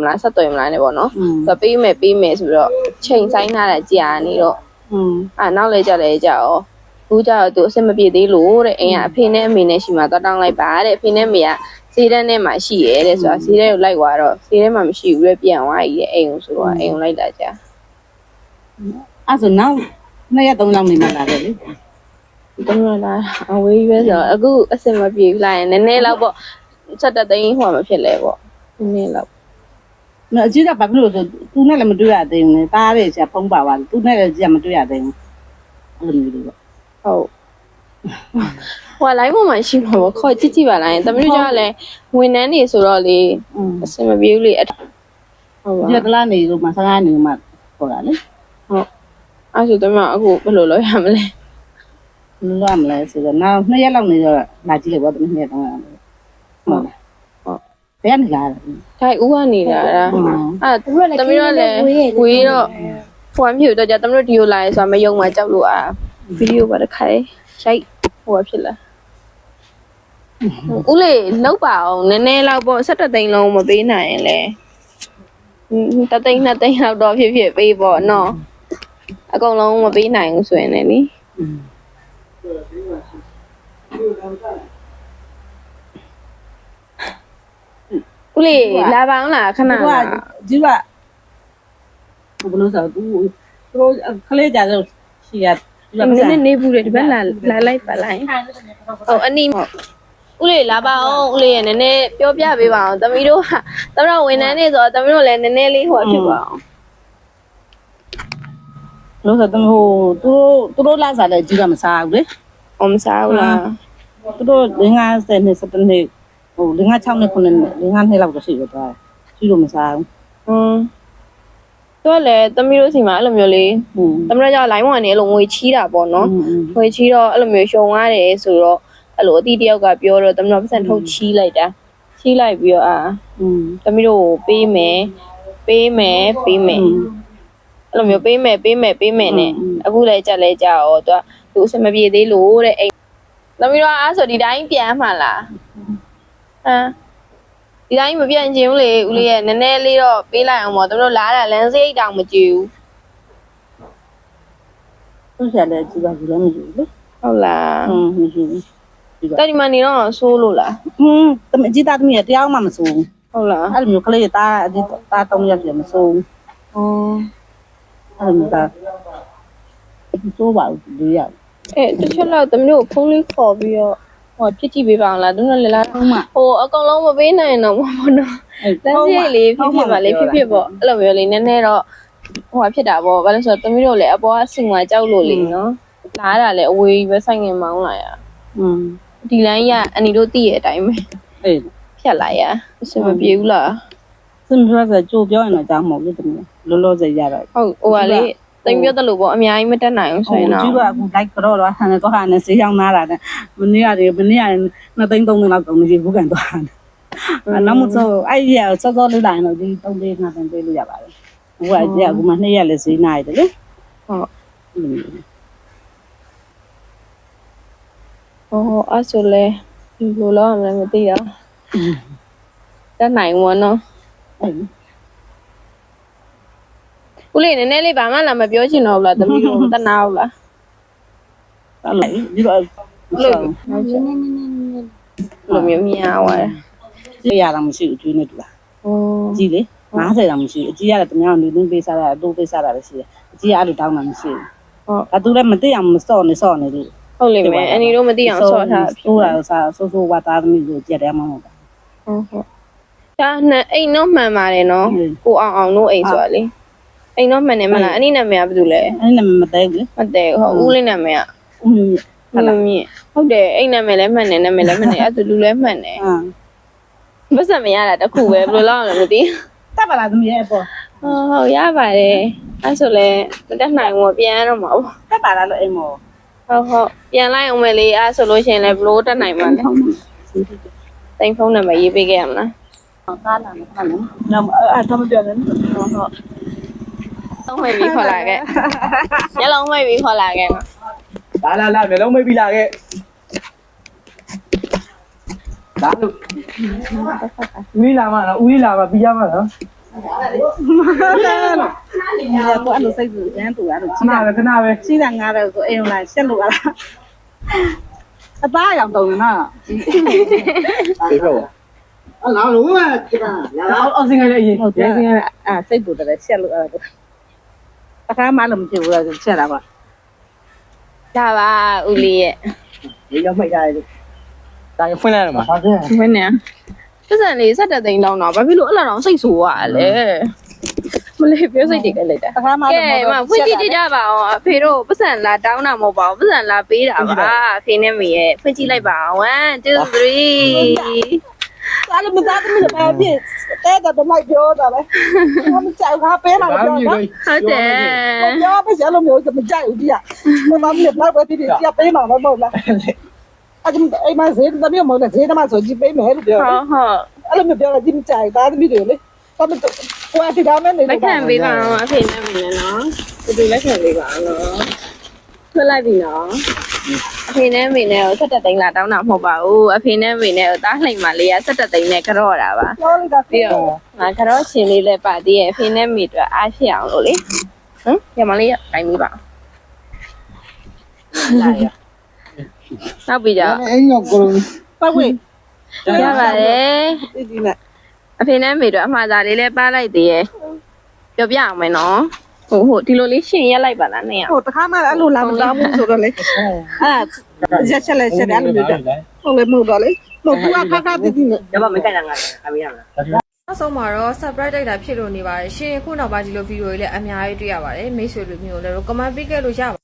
မလားဆက်သွယ်မလားနဲ့ပေါ့နော် อืม သူကပေးမယ်ပေးမယ်ဆိုပြီးတော့ချိန်ဆိုင်ထားတာကြာနေတော့ อืม အာနောက်လဲကြလဲကြာရောဘူးကြတော့သူအဆင်မပြေသေးလို့တဲ့အိမ်ကအဖေနဲ့အမေနဲ့ရှိမှသွားတောင်းလိုက်ပါတဲ့အဖေနဲ့အမေကဈေးတန်းထဲမှာရှိရဲတဲ့ဆိုတာဈေးထဲကိုလိုက်သွားတော့ဈေးထဲမှာမရှိဘူးလေပြန်သွားကြီးတဲ့အိမ်ကိုဆိုတော့အိမ်ကိုလိုက်တာကြာ အဲ့ဆိုနောက်နှစ်ရက်သုံးရက်နေမှလာတယ်လေ တမရလာအဝေးရွဲဆိုတော့အခုအဆင်မပြေဘူးလားနည်းနည်းတော့ပေါ့ဆက်တက်သိန်းဟိုမှာဖြစ်လဲပေါ့နည်းနည်းတော့ နော် အကြီးကဘာဖြစ်လို့ဆိုသူနဲ့လည်းမတွေ့ရသေးဘူးလေတားရဲ့ဆရာဖုံးပါသွားတယ်သူနဲ့လည်းကြည့်မတွေ့ရသေးဘူးအဲ့လိုမျိုးတွေပေါ့ဟုတ်ဟိုလိုင်းပေါ်မှာရှိမှာပေါ့ခေါ်ကြည့်ကြည့်ပါလားတမီးတို့ကလည်းဝန်ထမ်းနေဆိုတော့လေอืมအဆင်မပြေဘူးလေအဲ့ဟုတ်ပါဒီကလာနေလို့မဆကားနေမှခေါ်တာလေဟုတ်အဲ့ဆိုတော့အခုဘယ်လိုလုပ်ရမလဲဘယ်လိုရမလဲဆိုတော့နောက်နှစ်ရက်လောက်နေတော့လာကြည့်လိုက်ပေါ့တမီးနှစ်ရက်တော့ဟုတ်လားဟုတ် ဘယ်ကနေလာလဲဒါဦးကနေတာလားအဲ့တမီးတို့လည်းဝေးတော့ဟိုအမျိုးတော့ကြတမီးတို့ဒီကိုလာရဲဆိုတာမယုံမှကြောက်လို့အာဗီဒီယိုပါတစ်ခါရိုက်ဟိုဖြစ်လာဦးလေးလောက်ပါအောင်နည်းနည်းလောက်ပေါ့ဆက်တသိန်းလုံးမပေးနိုင်ရင်လေတသိန်းနှစ်သိန်းလောက်တော့ဖြစ်ဖြစ်ပေးပေါ့နော်အကုန်လုံးမပေးနိုင်ဘူးဆိုရင်လည်းလीอืม ဦးလေးလာပါအောင်လားခဏသူကလားဒီကဘယ်လိုဆိုသူသူတို့ခလေးကြတော့ရှိရဒီကနည်းနည်းနေဘူးလေဒီဘက်လာလာလိုက်ပါလိုက်ဟုတ်အနီးဦးလေးလာပါအောင်ဦးလေးရနည်းနည်းပြောပြပေးပါအောင်သမီးတို့ကသမီးတို့ဝန်ထမ်းနေဆိုတော့သမီးတို့လည်းနည်းနည်းလေးဟိုဖြစ်ပါအောင်လို့ဆိုတော့ဟိုသူတို့သူတို့လာစားတယ်ကြီးကမစားဘူးလေ။အမစားဘူးလားသူတို့50နှစ်70နှစ် ဟို56နှစ်9နှစ်5နှစ်လောက်တော့ရှိရသွားကြီးလို့မစားဘူး ။ဟွန်း။တော့လေသမီးတို့စီမှာအဲ့လိုမျိုးလေး อืม သမီးတို့ကြောင့် line ဝင်နေအဲ့လိုငွေချီးတာပေါ့နော် อืม ။ငွေချီးတော့အဲ့လိုမျိုးရှုံရတယ်ဆိုတော့အဲ့လိုအတီးတယောက်ကပြောတော့သမီးတို့ပတ်စံထုတ်ချီးလိုက်တာ။ချီးလိုက်ပြီးတော့အာ อืม သမီးတို့ကိုပေးမယ်ပေးမယ်ပေးမယ်အဲ့လိုမျိုးပေးမယ်ပေးမယ်ပေးမယ်နဲ့အခုလည်းကြက်လဲကြရောသူကသူအဆင်မပြေသေးလို့တဲ့အိမ်သမီးတို့ကအားဆိုဒီတိုင်းပြန်မှလား ဟမ်ဒီတိုင်းမပြန်ချင်ဘူးလေဦးလေးရဲ့နည်းနည်းလေးတော့ပေးလိုက်အောင်ပေါ့သမီးတို့လားတာလမ်းစိတ်တောင်မကြည့်ဘူး သူဆက်လည်းကြီးကဘူးလည်းမယူဘူးလေ ဟုတ်လား อืมမယူဘူးဒီက တက်ဒီမှာနေတော့ဆိုးလို့လား อืมတမကြီးသားသမီးတရားမှမစိုးဘူး ဟုတ်လား အဲ့လိုမျိုးကလေးတာအဒီတာတုံးရပြမစိုးဘူး อ๋อ အဲ့လိုမျိုးကဒီစိုးပါဘူးဒီရ အဲတချို့တော့သမီးတို့ဖုန်းလေးခေါ်ပြီးတော့ ဟောဖြစ်ကြည့်ပေးပါအောင်လားသူတို့လည်းလားဟုတ်မှဟိုအကောင်လုံးမပေးနိုင်တော့ဘူးပေါ့နော်လမ်းစီလေးဖြစ်ဖြစ်ပါလေဖြစ်ဖြစ်ပေါ့အဲ့လိုမျိုးလေးနည်းနည်းတော့ဟိုဟာဖြစ်တာပေါ့ဘာလို့ဆိုတော့သမီးတို့လည်းအပေါ်ကစင်မှာကြောက်လို့လေနော်လာရတာလည်းအဝေးပဲဆိုင်ငင်မောင်းလာရอืมဒီလိုင်းရအန်ဒီတို့တည့်ရအတိုင်းပဲအေးဖြတ်လိုက်ရအဆင်မပြေဘူးလားစင်ရကကြိုးပြောရင်တော့ကြောင်းမဟုတ်ဘူးတမီးလောလောဆယ်ရတာဟုတ်ဟိုကလေ တိမ်ပြောတယ်လို့ပေါ့အများကြီးမတက်နိုင်ဘူးဆိုရင်တော့ကြီးကအခု like ကတော့တော့ဟန်တော့ဟာနဲ့စေးရောက်နာတာနဲ့မနေ့ရတယ်မနေ့ရတယ်နှစ်သိန်းသုံးသိန်းလောက်ကုန်နေဘူးကန်တော့ဟာအနောက်မစောအဲ့ဒီရစောစောလေးတိုင်းတော့ဒီသုံးသိန်းငါးသိန်းပေးလို့ရပါတယ်ဟိုကကြီးကအခုမှနှစ်ရက်လည်းဈေးနာရတယ်လေဟုတ်ဟောအဲ့ဆိုလေဒီလိုလောက်အောင်လည်းမသိတော့တက်နိုင်ဝနော်အဲ့ ဦးလေးနည်းနည်းလေးဘာမှလာမပြောချင်တော့ဘူးလားသမီးတို့တနာဘူးလားအဲ့လိုဒီတော့လို့နည်းနည်းနည်းနည်းလိုမျိုးမြင်အောင်ရတယ်ကြည့်ရတာမရှိဘူးကျွေးနေတူလားဟိုကြည့်လေ90တောင်မရှိဘူးအကြီးရတယ်တမန်နေနေပေးစားတာအတိုးပေးစားတာလည်းရှိတယ်အကြီးကအဲ့လိုတောင်းတာမရှိဘူးဟုတ်အတူလည်းမသိအောင်မစော့နေစော့နေလို့ဟုတ်လိမ့်မယ်အန်ဒီတို့မသိအောင်ဆော့ထားဆိုးတာစားဆိုးဆိုးဝါသားသမီးကိုကြက်တယ်မဟုတ်ဘူးဟုတ်ဟုတ်ဒါနဲ့အိမ်တော့မှန်ပါတယ်နော်ဟုတ်ကိုအောင်အောင်တို့အိမ်ဆိုတာလေ အိမ်တော့မှန်တယ်မလားအနည်းနာမည်ကဘာတူလဲအဲ့နဲ့မသေးဘူးမတည့်ဟုတ်ဦးလေးနာမည်ကอืมဟုတ်လားမြင်ဟုတ်တယ်အိမ်နာမည်လည်းမှန်တယ်နာမည်လည်းမှန်တယ်အဲ့ဒါလူလည်းမှန်တယ်အာပတ်စံမရတာတခုပဲဘယ်လိုလောက်အောင်လဲမသိတက်ပါလားသမီးရဲ့ပေါ့ဟုတ်ဟုတ်ရပါတယ်အဲ့ဆိုလဲမတက်နိုင်ဘူးပြန်ရတော့မှာပေါ့တက်ပါလားလို့အိမ်မော်ဟုတ်ဟုတ်ပြန်လိုက်အောင်မယ်လေအဲ့ဆိုလို့ရှိရင်လည်းဘလို့တက်နိုင်မှာလဲတိမ်ဖုန်းနံပါတ်ရေးပေးခဲ့ရမလားကားလာမှာနော်နော်အဲ့တော့မပြောနဲ့ဟုတ်ဟုတ် လုံးမိတ်ပြီးခေါ်လာခဲ့မျက်လုံးမိတ်ပြီးခေါ်လာခဲ့လာလာလာမျက်လုံးမိတ်ပြီးလာခဲ့လာလို့ဦးလေးလာမနော်ဦးလေးလာမပြီးရမနော်မလာဘူးအဲ့လိုစိတ်ဆိုရမ်းတူရတော့ခဏပဲခဏပဲရှိတာငါတော့ဆိုအိမ်လာရှက်လို့လားအသားရောင်တုံနော်ဒီဟုတ်အလားလို့ကလာအောင်စင်ရတဲ့အရင်စင်ရတဲ့အဲစိတ်ပူတယ်ရှက်လို့အဲ့ဒါ တခါမှလည်းမဖြစ်ဘူးလားချက်တာပါဒါပါဦးလေးရဲ့ဒီရောက်မိတ်ရတယ်ဒါရဖွင့်လိုက်ရမှာ好的。မင်းနဲ့ပတ်စံလေးဆက်တဲ့သိန်းတောင်းတော့ဘာဖြစ်လို့အဲ့လောက်တော့စိတ်ဆိုးရလဲမလေးပြောစိတ်တွေကလိုက်တာတခါမှကဲမဖွင့်ကြည့်ကြည့်ကြပါအောင်အဖေတို့ပတ်စံလာတောင်းတာမဟုတ်ပါဘူးပတ်စံလာပေးတာပါအဖေနဲ့မေရဲ့ဖွင့်ကြည့်လိုက်ပါအောင်1 2 3 အဲ့လိုမသားသမီးလည်းပါပြည့်တဲ့တော့မိုက်ပြောတာပဲမကြောက်ငါပေးမှာဘာပြောမှမနော်ဟုတ်တယ်ပြောပဲရလို့မျိုးစမကြိုက်ဘူးဒီကမမမြတ်တော့ပဲဒီဒီကပေးမှာမဟုတ်လားအဲ့ဒီအိမ်မှာဈေးသမီးမဟုတ်လားဈေးတမဆိုကြည့်ပေးမယ်လို့ပြောဟုတ်ဟုတ်အဲ့လိုမျိုးပြောတော့ဒီမကြိုက်သားသမီးတွေလေဘာမတော့ကိုယ်တီဒါမဲနေလက်ခံပေးပါအောင်အဖေနဲ့မေနဲ့နော်ဒီလိုလက်ခံပေးပါအောင်နော်ဖွင့်လိုက်ပြီနော်အ ဖေနဲ့မိနဲ့ကို17သိန်းလာတောင်းတာမဟုတ်ပါဘူးအဖေနဲ့မိနဲ့ကိုတားလှိမ်မှလေးက17သိန်းနဲ့ကြော့တာပါပြောလိုက်တာပြီးတော့ငါကြော့ရှင်လေးလည်းပါသေးရဲ့အဖေနဲ့မိတို့အားဖြစ်အောင်လို့လေဟမ်ရမလေးကတိုင်းမိပါနောက်ပြီးကြအင်းတော့ကိုလုံးပတ်ဝေးရပါတယ်ဒီဒီနဲ့အဖေနဲ့မိတို့အမှားသားလေးလည်းပါလိုက်သေးရဲ့ပြောပြအောင်မယ်နော် ဟိုဟိုဒီလိုလေးရှင်ရက်လိုက်ပါလားနဲ့ရဟိုတခါမှအဲ့လိုလာမသားဘူးဆိုတော့လေအဲ့ရက်ချက်လက်ချက်အဲ့လိုမျိုးဟုတ်လေမဟုတ်တော့လေမဟုတ်ဘူးအခါခါတည်တည်နဲ့ရပါမကြိုက်တာငါအမေရမလားနောက်ဆုံးမှာတော့ surprise တိုက်တာဖြစ်လို့နေပါတယ်ရှင်ခုနောက်ပိုင်းဒီလိုဗီဒီယိုတွေလည်းအများကြီးတွေ့ရပါတယ်မိတ်ဆွေလူမျိုးလည်း comment ပေးခဲ့လို့ရပါ